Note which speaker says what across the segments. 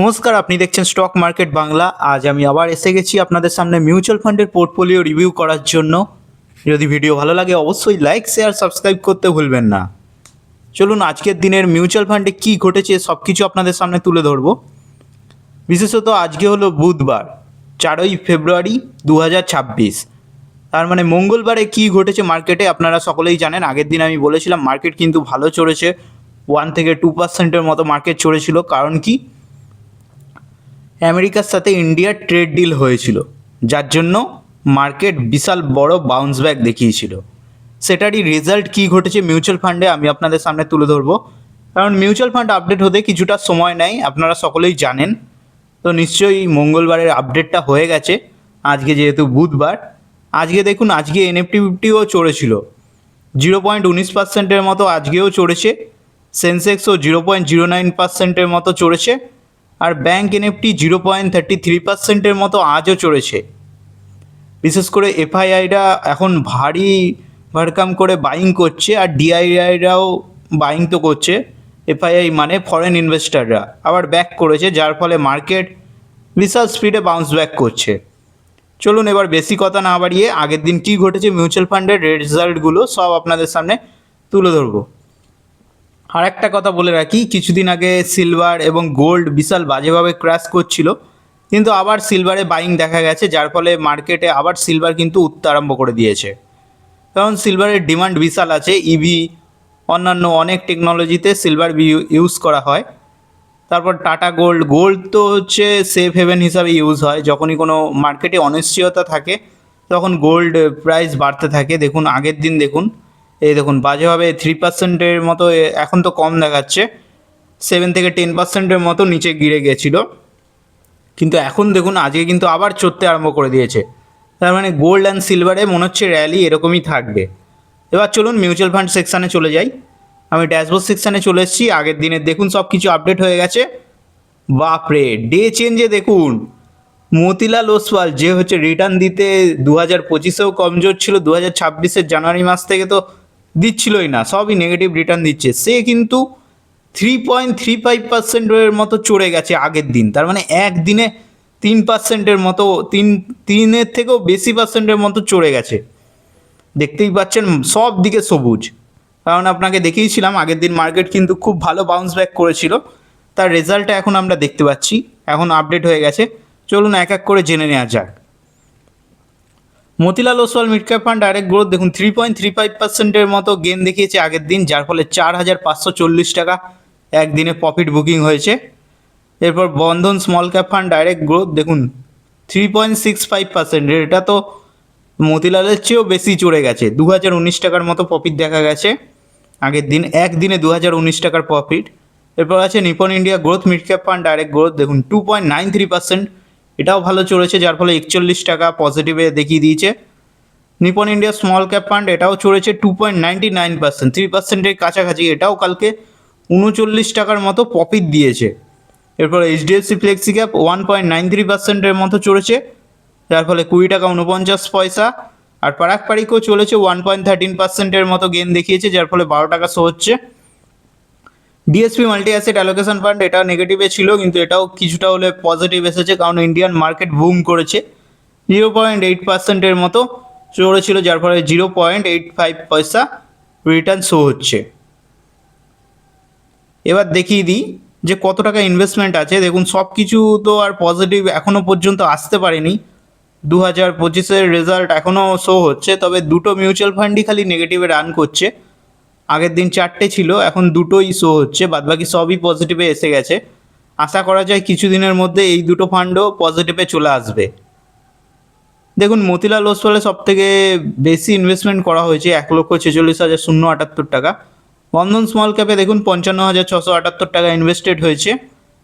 Speaker 1: নমস্কার, আপনি দেখছেন স্টক মার্কেট বাংলা আজ আমি আবার এসে গেছি আপনাদের সামনে মিউচুয়াল ফান্ডের পোর্টফোলিও রিভিউ করার জন্য। যদি ভিডিও ভালো লাগে, অবশ্যই লাইক শেয়ার সাবস্ক্রাইব করতে ভুলবেন না। চলুন, আজকের দিনের মিউচুয়াল ফান্ডে কী ঘটেছে সব কিছু আপনাদের সামনে তুলে ধরবো। বিশেষত আজকে হলো বুধবার, চারই ফেব্রুয়ারি দু তার মানে মঙ্গলবারে কি ঘটেছে মার্কেটে আপনারা সকলেই জানেন। আগের দিন আমি বলেছিলাম মার্কেট কিন্তু ভালো চড়েছে। ওয়ান থেকে টু পার্সেন্টের মতো মার্কেট চড়েছিল। কারণ কি? আমেরিকার সাথে ইন্ডিয়ার ট্রেড ডিল হয়েছিল, যার জন্য মার্কেট বিশাল বড় বাউন্স ব্যাক দেখিয়েছিল। সেটারই রেজাল্ট কী ঘটেছে মিউচুয়াল ফান্ডে আমি আপনাদের সামনে তুলে ধরবো। কারণ মিউচুয়াল ফান্ড আপডেট হতে কিছুটা সময় নেয়, আপনারা সকলেই জানেন। তো নিশ্চয়ই মঙ্গলবারের আপডেটটা হয়ে গেছে। আজকে যেহেতু বুধবার, আজকে দেখুন, আজকে এনএফটি ফিফটিও চড়েছিল। জিরো পয়েন্ট উনিশ পার্সেন্টের মতো আজকেও চড়েছে। সেন্সেক্সও জিরো পয়েন্ট জিরো নাইন পার্সেন্টের মতো চড়েছে। আর bank Nifty zero point thirty three পার্সেন্টের মতো আজও চড়েছে। বিশেষ করে এফআইআইরা এখন ভারী ভারকাম করে বাইং করছে আর ডিআইআইরাও বাইং তো করছে। এফআইআই মানে ফরেন ইনভেস্টাররা আবার ব্যাক করেছে, যার ফলে মার্কেট বিশাল স্পিডে বাউন্স ব্যাক করছে। চলুন এবার বেশি কথা না বাড়িয়ে আগের দিন কী ঘটেছে মিউচুয়াল ফান্ডের রেজাল্টগুলো সব আপনাদের সামনে তুলে ধরবো। আর একটা কথা বলে রাখি, কিছুদিন আগে সিলভার এবং গোল্ড বিশাল বাজেভাবে ক্র্যাশ করছিল, কিন্তু আবার সিলভারে বাইং দেখা গেছে, যার ফলে মার্কেটে আবার সিলভার কিন্তু উঠতে আরম্ভ করে দিয়েছে। কারণ সিলভারের ডিমান্ড বিশাল আছে ইভি অন্যান্য অনেক টেকনোলজিতে সিলভার ইউজ করা হয়। তারপর টাটা গোল্ড গোল্ড তো হচ্ছে সেফ হেভেন হিসাবে ইউজ হয়, যখনই কোনো মার্কেটে অনিশ্চয়তা থাকে, তখন গোল্ড প্রাইস বাড়তে থাকে। দেখুন, আগের দিন দেখুন এই দেখুন, বাজেভাবে থ্রি পার্সেন্টের মতো এখন তো কম দেখাচ্ছে। সেভেন থেকে টেন পার্সেন্টের মতো নিচে গিরে গেছিল। কিন্তু এখন দেখুন, আজকে কিন্তু আবার চড়তে আরম্ভ করে দিয়েছে। তার মানে গোল্ড অ্যান্ড সিলভারে মনে হচ্ছে র্যালি এরকমই থাকবে। এবার চলুন মিউচুয়াল ফান্ড সেকশানে চলে যাই। আমি ড্যাশবোর্ড সেকশানে চলে এসেছি। আগের দিনের দেখুন সব কিছু আপডেট হয়ে গেছে। বাপরে ডে চেঞ্জে দেখুন। মতিলাল ওসওয়াল, যে হচ্ছে রিটার্ন দিতে দু হাজার পঁচিশেও কমজোর ছিল দু হাজার ছাব্বিশের জানুয়ারি মাস থেকে তো দিচ্ছিলই না, সবই নেগেটিভ রিটার্ন দিচ্ছে। সে কিন্তু থ্রি পয়েন্ট থ্রি ফাইভ পার্সেন্টের মতো চড়ে গেছে আগের দিন। তার মানে একদিনে তিন পার্সেন্টের মতো, তিন, তিনের থেকেও বেশি পার্সেন্টের মতো চড়ে গেছে। দেখতেই পাচ্ছেন, সব দিকে সবুজ। কারণ আপনাকে দেখিয়েছিলাম, আগের দিন মার্কেট কিন্তু খুব ভালো বাউন্স ব্যাক করেছিল। তার রেজাল্টটা এখন আমরা দেখতে পাচ্ছি। এখন আপডেট হয়ে গেছে। চলুন এক এক করে জেনে নেওয়া যাক। Motilal Oswal mid cap fund direct growth দেখুন থ্রি পয়েন্ট থ্রি ফাইভ পার্সেন্টের মতো গেন দেখিয়েছে আগের দিন, যার ফলে চার হাজার পাঁচশো চল্লিশ টাকা একদিনে প্রফিট বুকিং হয়েছে। এরপর Bandhan small cap fund direct growth দেখুন three point six five percent এটা তো মতিলালের চেয়েও বেশি চড়ে গেছে দু হাজার উনিশ টাকার মতো প্রফিট দেখা গেছে। আগের দিন, একদিনে দু হাজার উনিশ টাকার প্রফিট এরপর আছে Nippon India growth mid cap fund direct growth দেখুন two point nine three percent এটাও ভালো চলেছে যার ফলে একচল্লিশ টাকা পজিটিভে দেখিয়ে দিয়েছে। Nippon India small cap fund এটাও চড়েছে two point ninety nine percent three পার্সেন্টের কাছাকাছি। এটাও কালকে উনচল্লিশ টাকার মতো প্রফিট দিয়েছে। এরপর HDFC flexi cap one point nine three পার্সেন্টের মতো চড়েছে, যার ফলে কুড়ি টাকা উনপঞ্চাশ পয়সা। আর পারাক পারিকও চলেছে ওয়ান পয়েন্ট থার্টিন পার্সেন্টের মতো গেন দেখিয়েছে, যার ফলে বারো টাকা শো হচ্ছে। DSP multi asset allocation fund এটা নেগেটিভে ছিল, কিন্তু এটাও কিছুটা হলে পজিটিভ এসেছে, কারণ ইন্ডিয়ান মার্কেট বুম করেছে। জিরো পয়েন্ট এইট পার্সেন্টের মতো চড়েছিল, যার ফলে জিরো পয়েন্ট এইট ফাইভ পয়সা রিটার্ন শো হচ্ছে। এবার দেখিয়ে দিই যে কত টাকা ইনভেস্টমেন্ট আছে। দেখুন সব কিছু তো আর পজিটিভ এখনও পর্যন্ত আসতে পারেনি। দু হাজার পঁচিশের রেজাল্ট এখনও শো হচ্ছে, তবে দুটো মিউচুয়াল ফান্ডই খালি নেগেটিভে রান করছে। আগের দিন চারটে ছিল, এখন দুটোই শো হচ্ছে, বাদবাকি সবই পজিটিভে এসে গেছে। আশা করা যায় কিছুদিনের মধ্যে এই দুটো ফান্ডও পজিটিভে চলে আসবে। দেখুন, মতিলাল ওসওয়ালে সব থেকে বেশি ইনভেস্টমেন্ট করা হয়েছে এক লক্ষ ছেচল্লিশ হাজার শূন্য আটাত্তর টাকা। বন্ধন স্মল ক্যাপে দেখুন, পঞ্চান্ন হাজার ছশো আটাত্তর টাকা ইনভেস্টেড হয়েছে।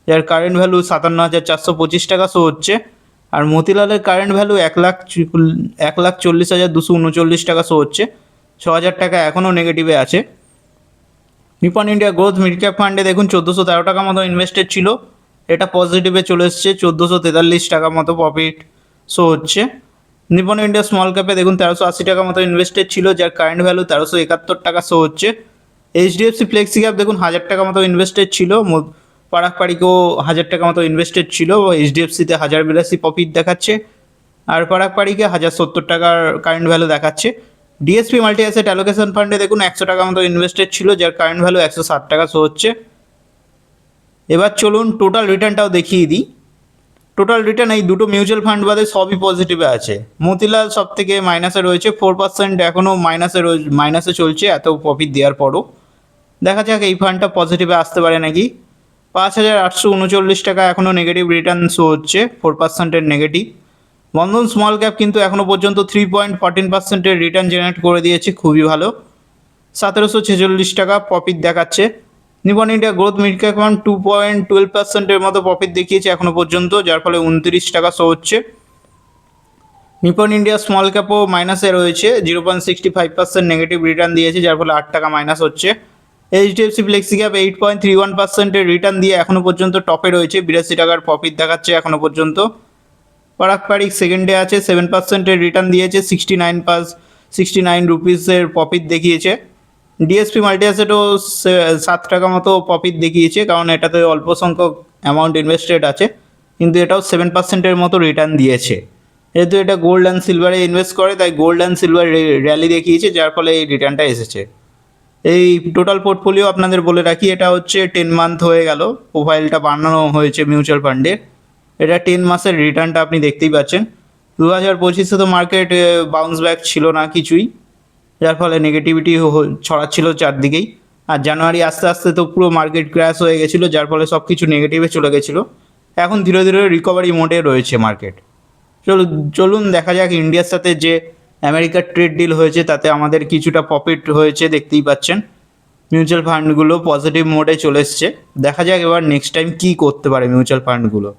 Speaker 1: যার কারেন্ট ভ্যালু সাতান্ন হাজার চারশো পঁচিশ টাকা শো হচ্ছে। আর মতিলালের কারেন্ট ভ্যালু এক লাখ এক লাখ চল্লিশ হাজার দুশো উনচল্লিশ টাকা শো হচ্ছে। ছ হাজার টাকা এখনও নেগেটিভে আছে। Nippon India growth mid cap ফান্ডে দেখুন, চোদ্দোশো তেরো টাকা মতো ইনভেস্টেড ছিল। এটা পজিটিভে চলে এসছে, চোদ্দোশো তেতাল্লিশ টাকা মতো প্রফিট শো হচ্ছে। নিপন ইন্ডিয়া স্মল ক্যাপে দেখুন, তেরোশো আশি টাকা মতো ইনভেস্টেড ছিল, যার কারেন্ট ভ্যালু তেরোশো একাত্তর টাকা শো হচ্ছে। এইচডিএফসি ফ্লেক্সি ক্যাপ দেখুন, হাজার টাকা মতো ইনভেস্টেড ছিল পারাকপাড়িকেও হাজার টাকা মতো ইনভেস্টেড ছিল এইচডিএফসিতে হাজার বিরাশি প্রফিট দেখাচ্ছে। আর পারাকপাড়িকে হাজার সত্তর টাকার কারেন্ট ভ্যালু দেখাচ্ছে। ডিএসপি মাল্টি অ্যাসেট অ্যালোকেশন ফান্ডে দেখুন একশো টাকা মতো ইনভেস্টেড ছিল, যার কারেন্ট ভ্যালু একশো ষাট টাকা শো হচ্ছে। এবার চলুন টোটাল রিটার্নটাও দেখিয়ে দিই। টোটাল রিটার্ন এই দুটো মিউচুয়াল ফান্ড বাদে সবই পজিটিভে আছে। মতিলাল সব থেকে মাইনাসে রয়েছে ফোর পার্সেন্ট এখনও মাইনাসে মাইনাসে চলছে, এত প্রফিট দেওয়ার পরও। দেখা যাক এই ফান্ডটা পজিটিভে আসতে পারে নাকি। পাঁচ হাজার আটশো উনচল্লিশ টাকা এখনও নেগেটিভ রিটার্ন শো হচ্ছে ফোর পার্সেন্টের নেগেটিভ বন্ধন স্মল ক্যাপ কিন্তু এখনও পর্যন্ত থ্রি পয়েন্ট ফর্টিন পার্সেন্টের রিটার্ন জেনারেট করে দিয়েছে, খুবই ভালো। সতেরোশো ছেচল্লিশ টাকা প্রফিট দেখাচ্ছে। Nippon India growth mid cap two point twelve পার্সেন্টের মতো প্রফিট দেখিয়েছে এখনও পর্যন্ত, যার ফলে উনত্রিশ টাকা শো হচ্ছে। নিপন ইন্ডিয়া স্মল ক্যাপও মাইনাসে রয়েছে zero point sixty five percent negative return দিয়েছে, যার ফলে আট টাকা মাইনাস হচ্ছে। HDFC flexi cap eight point three one পার্সেন্টের রিটার্ন দিয়ে এখনও পর্যন্ত টপে রয়েছে, বিরাশি টাকার প্রফিট দেখাচ্ছে এখনও পর্যন্ত। পারাক পারিক সেকেন্ডে আছে সেভেন পার্সেন্টের রিটার্ন দিয়েছে sixty nine plus sixty nine রুপিসের profit দেখিয়েছে। ডিএসপি মাল্টিঅ্যাসেটও সাত টাকা মতো প্রফিট দেখিয়েছে, কারণ এটাতে অল্প সংখ্যক অ্যামাউন্ট ইনভেস্টেড আছে, কিন্তু এটাও সেভেন পার্সেন্টের মতো রিটার্ন দিয়েছে। যেহেতু এটা গোল্ড অ্যান্ড সিলভারে ইনভেস্ট করে, তাই গোল্ড অ্যান্ড সিলভার র্যালি দেখিয়েছে, যার ফলে এই রিটার্নটা এসেছে। এই টোটাল পোর্টফোলিও আপনাদের বলে রাখি, এটা হচ্ছে টেন মান্থ হয়ে গেল প্রোফাইলটা বানানো হয়েছে মিউচুয়াল ফান্ডের এটা টেন মাসের রিটার্নটা আপনি দেখতেই পাচ্ছেন। দু হাজার পঁচিশে তো মার্কেট বাউন্স ব্যাক ছিল না কিছুই, যার ফলে নেগেটিভিটি ছড়াচ্ছিল চারদিকেই। আর জানুয়ারি আস্তে আস্তে তো পুরো মার্কেট ক্র্যাশ হয়ে গেছিল, যার ফলে সব কিছু নেগেটিভে চলে গেছিল। এখন ধীরে ধীরে রিকভারি মোডে রয়েছে মার্কেট চলুন চলুন দেখা যাক ইন্ডিয়ার সাথে যে আমেরিকার ট্রেড ডিল হয়েছে, তাতে আমাদের কিছুটা প্রফিট হয়েছে, দেখতেই পাচ্ছেন। মিউচুয়াল ফান্ডগুলো পজিটিভ মোডে চলে এসছে। দেখা যাক এবার নেক্সট টাইম কী করতে পারে মিউচুয়াল ফান্ডগুলো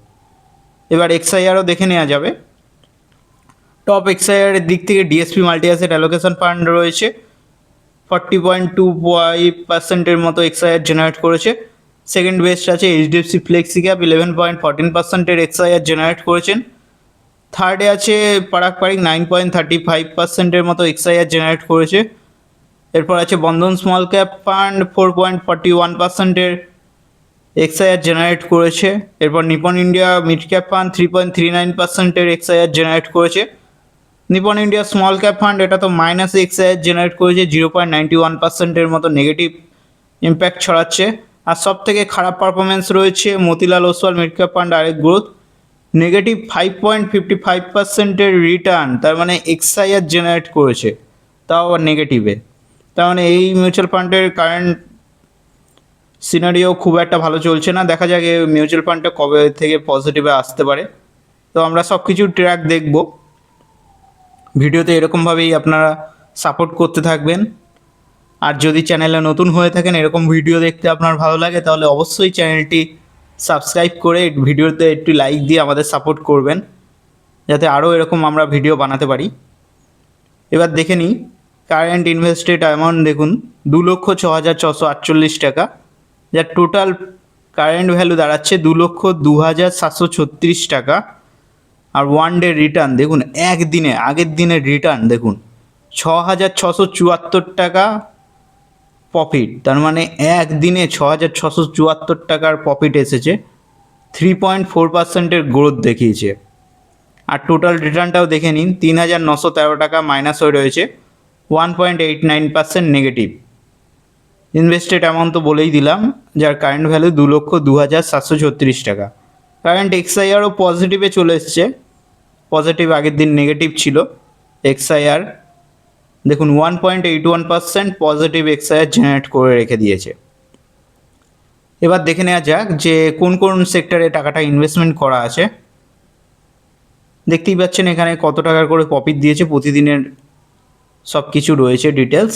Speaker 1: এবার এক্সআইআরও দেখে নেওয়া যাবে। টপ এক্সআইআরের দিক থেকে DSP multi asset allocation fund রয়েছে। ফর্টি পয়েন্ট টু ফাইভ পার্সেন্টের মতো এক্সআইআর জেনারেট করেছে। সেকেন্ড বেস্ট আছে HDFC flexi cap eleven point fourteen পার্সেন্টের এক্সআইআর জেনারেট করেছেন। থার্ডে আছে Parag Parikh nine point thirty five পার্সেন্টের মতো এক্সআইআর জেনারেট করেছে। এরপর আছে Bandhan small cap fund four point forty one পার্সেন্টের এক্সআইআর জেনারেট করেছে। এরপর Nippon India mid cap fund three point three nine পার্সেন্টের এক্সআইআর জেনারেট করেছে। Nippon India small cap fund এটা তো মাইনাস এক্সআইআর জেনারেট করেছে জিরো পয়েন্ট নাইনটি ওয়ান পার্সেন্টের মতো নেগেটিভ ইম্প্যাক্ট ছড়াচ্ছে। আর সব থেকে খারাপ পারফরমেন্স রয়েছে Motilal Oswal mid cap fund আরেক growth. Negative five point fifty five পার্সেন্টের রিটার্ন তার মানে এক্সআইআর জেনারেট করেছে, তাও আবার নেগেটিভে তার মানে এই মিউচুয়াল ফান্ডের কারেন্ট সিনারিও খুব একটা ভালো চলছে না। দেখা যাক মিউচুয়াল ফান্ডটা কবে থেকে পজিটিভে আসতে পারে। তো আমরা সব কিছু ট্র্যাক দেখব। ভিডিওতে এরকমভাবেই আপনারা সাপোর্ট করতে থাকবেন। আর যদি চ্যানেলে নতুন হয়ে থাকেন এরকম ভিডিও দেখতে আপনার ভালো লাগে, তাহলে অবশ্যই চ্যানেলটি সাবস্ক্রাইব করে ভিডিওতে একটু লাইক দিয়ে আমাদের সাপোর্ট করবেন। যাতে আরও এরকম আমরা ভিডিও বানাতে পারি। এবার দেখে নিই কারেন্ট ইনভেস্টেড অ্যামাউন্ট দেখুন, দু লক্ষ ছ হাজার ছশো আটচল্লিশ টাকা। যার টোটাল কারেন্ট ভ্যালু দাঁড়াচ্ছে দু লক্ষ দু হাজার সাতশো ছত্রিশ টাকা। আর ওয়ান ডে রিটার্ন দেখুন, একদিনে, আগের দিনের রিটার্ন দেখুন, ছ হাজার ছশো চুয়াত্তর টাকা প্রফিট তার মানে একদিনে ছ হাজার ছশো চুয়াত্তর টাকার প্রফিট এসেছে। থ্রি পয়েন্ট ফোর পার্সেন্টের গ্রোথ দেখিয়েছে। আর টোটাল রিটার্নটাও দেখে নিন, তিন হাজার নশো তেরো টাকা মাইনাস হয়ে রয়েছে। One point eight nine percent negative invested amount তো বলেই দিলাম, যার কারেন্ট ভ্যালু দু লক্ষ দু হাজার সাতশো ছত্রিশ টাকা। কারেন্ট এক্সআইআরও পজিটিভে চলে এসছে। পজিটিভ আগের দিন নেগেটিভ ছিল। এক্সআইআর দেখুন one point eight one percent positive XIRR generate করে রেখে দিয়েছে। এবার দেখে নেওয়া যাক যে কোন কোন সেক্টরে টাকাটা ইনভেস্টমেন্ট করা আছে। দেখতেই পাচ্ছেন এখানে কত টাকার করে প্রফিট দিয়েছে, প্রতিদিনের সব কিছু রয়েছে ডিটেলস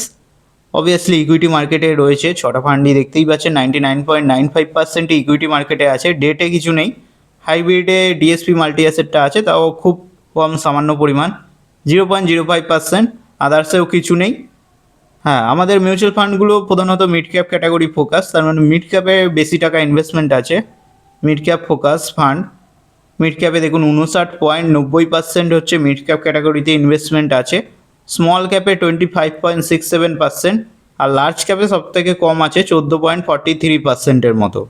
Speaker 1: অবভিয়াসলি ইকুইটি মার্কেটে রয়েছে, ছটা ফান্ডই দেখতেই পাচ্ছেন ninety nine point nine five percent equity মার্কেটে আছে ডেটে কিছু নেই। হাইব্রিডে ডিএসপি মাল্টি অ্যাসেটটা আছে, তাও খুব কম সামান্য পরিমাণ zero point zero five percent আদার্সেও কিছু নেই। হ্যাঁ আমাদের মিউচুয়াল ফান্ডগুলো প্রধানত মিড ক্যাপ ক্যাটাগরি ফোকাস তার মানে মিড ক্যাপে বেশি টাকা ইনভেস্টমেন্ট আছে mid cap focus fund mid ক্যাপে দেখুন উনষাট পয়েন্ট নব্বই পার্সেন্ট হচ্ছে মিড ক্যাপ ক্যাটাগরিতে ইনভেস্টমেন্ট আছে। Small ক্যাপে twenty five point six seven percent আর লার্জ ক্যাপে সব থেকে কম আছে চোদ্দ পয়েন্ট ফর্টি থ্রি পার্সেন্টের মতো।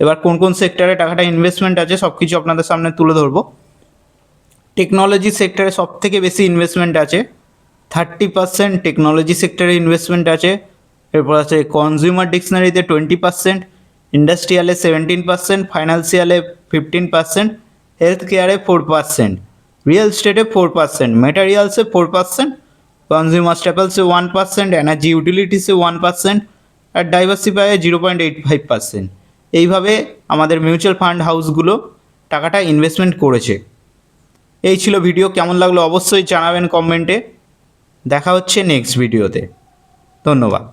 Speaker 1: এবার কোন কোন সেক্টরে টাকাটা ইনভেস্টমেন্ট আছে সব কিছু আপনাদের সামনে তুলে ধরবো। টেকনোলজি সেক্টরে সব থেকে বেশি ইনভেস্টমেন্ট আছে থার্টি পার্সেন্ট টেকনোলজি সেক্টরে ইনভেস্টমেন্ট আছে, এরপর আছে consumer ডিকশনারিতে twenty percent ইন্ডাস্ট্রিয়ালে seventeen percent ফাইন্যান্সিয়ালে fifteen percent health কেয়ারে ফোর পার্সেন্ট রিয়েল স্টেটে four percent মেটারিয়ালসে four percent consumer স্টেপলসে one percent energy ইউটিলিটিসে one percent আর ডাইভার্সিফাইয়ে zero point eight five percent এইভাবে আমাদের mutual fund হাউসগুলো টাকাটা investment করেছে। এই ছিল ভিডিও কেমন লাগল অবশ্যই জানাবেন কমেন্টে দেখা হচ্ছে নেক্সট ভিডিওতে ধন্যবাদ।